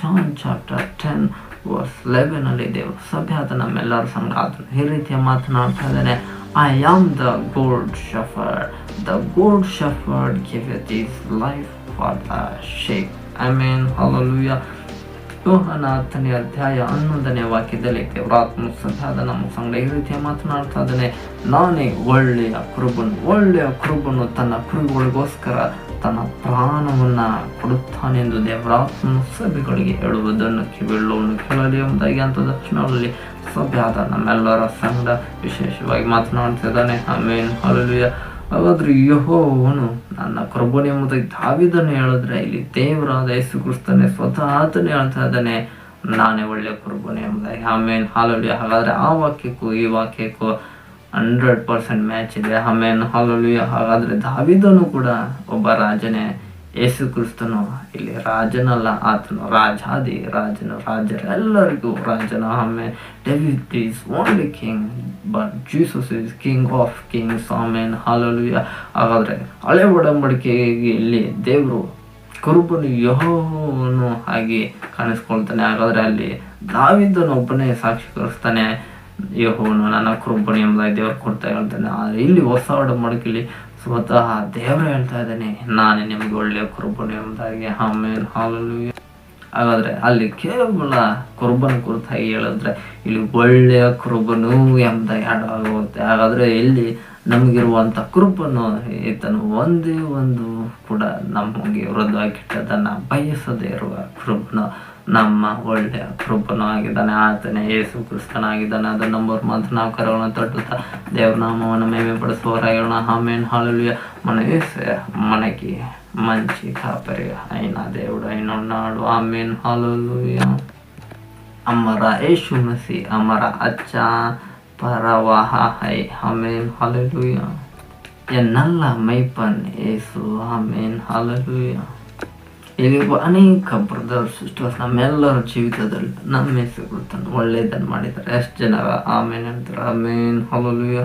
John chapter ten verse ಲೆವೆನಲ್ಲಿ ದೇವರು ಸಭೆ ಆದ ನಮ್ಮೆಲ್ಲರ ಸಂಘ ಆತನು ಈ ರೀತಿಯ ಮಾತನಾಡ್ತಾ ಇದ್ದಾನೆ I am the good shepherd the good shepherd giveth his life for the sheep I mean hallelujah ಯೋಹನ ಹತ್ತನೇ ಅಧ್ಯಾಯ ಹನ್ನೊಂದನೇ ವಾಕ್ಯದಲ್ಲಿ ದೇವರಾತ್ಮ ಸದಾದ ನಮ್ಮ ಸಂಘ ಈ ರೀತಿಯ ಮಾತನಾಡ್ತಾ ಇದ್ದಾನೆ, ನಾನೇ ಒಳ್ಳೆಯ ಕುರುಬನು. ಒಳ್ಳೆಯ ಕುರುಬನು ತನ್ನ ಕುರುಬಗಳಿಗೋಸ್ಕರ ತನ್ನ ಪ್ರಾಣವನ್ನ ಕೊಡುತ್ತಾನೆಂದು ದೇವರಾತ್ಮನ ಸಭೆಗಳಿಗೆ ಹೇಳುವುದನ್ನು ಕಿವಿಳ್ಳವನ್ನು ಕೇಳಲಿ ಎಂಬುದಾಗಿ ಅಂತ ದಕ್ಷಿಣದಲ್ಲಿ ಸಭೆ ಆದ ನಮ್ಮೆಲ್ಲರ ಸಂಘ ವಿಶೇಷವಾಗಿ ಮಾತನಾಡ್ತಿದ್ದಾನೆ ಆಮೇನ್. ಹಲಲುಯ. ಹಾಗಾದ್ರೆ ಯಹೋವನು ನನ್ನ ಕೃಪಣೆ ಎಂಬುದಾಗಿ ದಾವಿದನ್ನು ಹೇಳಿದ್ರೆ ಇಲ್ಲಿ ದೇವರಾದ ಯೇಸು ಕ್ರಿಸ್ತನೇ ಸ್ವತಃ ಆತನೇ ಹೇಳ್ತಾ ಇದ್ದಾನೆ. ನಾನೇ ಒಳ್ಳೆ ಕುರುಬನೆ ಎಂಬುದಾಗಿ. ಆಮೇಲೆ ಹಾಲುಡಿಯ ಹಾಗಾದ್ರೆ ಆ ವಾಕ್ಯಕ್ಕೂ ಈ ವಾಕ್ಯಕ್ಕೂ ಹಂಡ್ರೆಡ್ ಪರ್ಸೆಂಟ್ ಮ್ಯಾಚ್ ಇದೆ. ಆಮೇನ್ ಹಾಲಲ್ಲಿ ಹಾಗಾದ್ರೆ ದಾವಿದನು ಕೂಡ ಒಬ್ಬ ರಾಜನೇ ಯೇಸು ಕ್ರಿಸ್ತನು, ಇಲ್ಲಿ ರಾಜನಲ್ಲ, ಆತನು ರಾಜಾದಿ, ರಾಜನು ರಾಜರೆಲ್ಲರಿಗೂ ರಾಜನ. Amen David is only king but Jesus is king of kings amen hallelujah, ಹಾಗಾದರೆ ಹಳೆ ಒಡಂಬಡಿಕೆಗೆ ಇಲ್ಲಿ ದೇವರು ಕುರುಬನು ಯಹೋನು ಆಗಿ ಕಾಣಿಸ್ಕೊಳ್ತಾನೆ. ಹಾಗಾದರೆ ಅಲ್ಲಿ ದಾವಿದನೊಬ್ಬನೇ ಸಾಕ್ಷೀಕರಿಸ್ತಾನೆ ಯಹೋವನು ನನ್ನ ಕೃಪಣೆ ಎಂಬುದಾಗಿ ದೇವರು ಕೊಡ್ತಾ ಹೇಳ್ತಾನೆ. ಆದ್ರೆ ಇಲ್ಲಿ ಹೊಸ ಮಡಕಿಲಿ ಸ್ವತಃ ದೇವರು ಹೇಳ್ತಾ ಇದ್ದಾನೆ. ನಾನೇ ನಿಮ್ಗೆ ಒಳ್ಳೆಯ ಕೃಪಣೆ ಎಂಬುದಾಗಿ ಆಮೇಲೆ ಹಾಲಲ್ಲಿ ಹಾಗಾದ್ರೆ ಅಲ್ಲಿ ಕೇವಲ ಕುರುಬನ ಕುರಿತಾಗಿ ಹೇಳಿದ್ರೆ ಇಲ್ಲಿ ಒಳ್ಳೆಯ ಕುರುಬನು ಎಂಬುದಾಗಿ ಹಾಡಾಗುತ್ತೆ ಹಾಗಾದ್ರೆ ಇಲ್ಲಿ ನಮಗಿರುವಂತ ಕುರುಬನು ಈತನು ಒಂದೇ ಒಂದು ಕೂಡ ನಮಗೆ ವಿರುದ್ಧವಾಗಿ ಕೆಟ್ಟದನ್ನ ಬಯಸದೇ ಇರುವ ಕುರುಬನು ನಮ್ಮ ಒಳ್ಳೆಯ ಕೃಪನು ಆಗಿದ್ದಾನೆ ಆತನೇ ಯೇಸು ಕ್ರಿಸ್ತನಾಗಿದ್ದಾನೆ ಅದನ್ನ ನಂಬರ್ ಮಾತ್ರ ನಾವು ಕರವನ್ನು ತಟ್ಟುತ್ತಾ ದೇವ್ರ ನಾಮವನ್ನು ಮೇಮೆ ಪಡಿಸುವವರಾಗೋಣ ಆಮೇನ್ ಹಾಳಲಿಯ ಮನೆಗೆ మనకి మంచి కాపరి అయిన దేవుడు అయిన ఉన్నాడు ఆమెన్ హల్లెలూయ అమర యేసు మసి అమర అచ్చా para Wahai. Amen. Hallelujah. Yang nalla maipan Yesu. Amen. Hallelujah. ಇಲ್ಲಿರುವ ಅನೇಕ ಬ್ರದರ್ ಸಿಸ್ಟರ್ಸ್ ನಮ್ಮೆಲ್ಲರ ಜೀವಿತದಲ್ಲಿ ನಮ್ಮ ಹೆಸರು ತನ್ನ ಒಳ್ಳೆಯದನ್ನು ಮಾಡಿದ್ದಾರೆ ಎಷ್ಟು ಜನರ ಆಮೇನ್ ಅಂತಾರೆ ಆಮೇನ್ ಹಲಲುಯ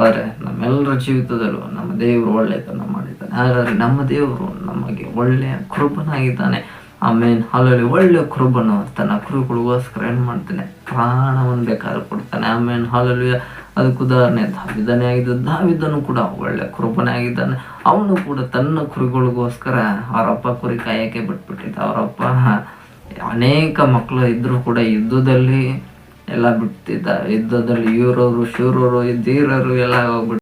ಆದರೆ ನಮ್ಮೆಲ್ಲರ ಜೀವಿತದಲ್ಲೂ ನಮ್ಮ ದೇವರು ಒಳ್ಳೆಯದನ್ನು ಮಾಡಿದ್ದಾನೆ ಆದರೆ ನಮ್ಮ ದೇವರು ನಮಗೆ ಒಳ್ಳೆಯ ಕೃಪನಾಗಿದ್ದಾನೆ ಆಮೇನ್. ಒಳ್ಳೆ ಕುರುಬನ್ನು ಕುರುಬನು ತನ್ನ ಕುರುಗಳಿಗೋಸ್ಕರ ಏನು ಮಾಡ್ತಾನೆ? ಪ್ರಾಣವನ್ನು ಬೇಕಾದ್ರೆ ಕೊಡ್ತಾನೆ. ಆಮೇಲೆ ಹಾಲಲ್ಲಿ ಅದಕ್ಕೆ ಉದಾಹರಣೆ, ದಾವಿದನೇ ಆಗಿದ್ದು ದಾವಿದನು ಕೂಡ ಒಳ್ಳೆ ಕುರುಬನೇ ಆಗಿದ್ದಾನೆ. ಅವನು ಕೂಡ ತನ್ನ ಕುರಿಗಳಿಗೋಸ್ಕರ ಅವರಪ್ಪ ಕುರಿ ಕಾಯಕ್ಕೆ ಬಿಟ್ಬಿಟ್ಟಿದ್ದ. ಅವರಪ್ಪ ಅನೇಕ ಮಕ್ಕಳು ಇದ್ದರೂ ಕೂಡ ಯುದ್ಧದಲ್ಲಿ ಎಲ್ಲ ಬಿಡ್ತಿದ್ದ. ಯುದ್ಧದಲ್ಲಿ ಇವರವರು ಶೂರರು ಧೀರರು ಎಲ್ಲ ಹೋಗ್ಬಿಟ್ಟು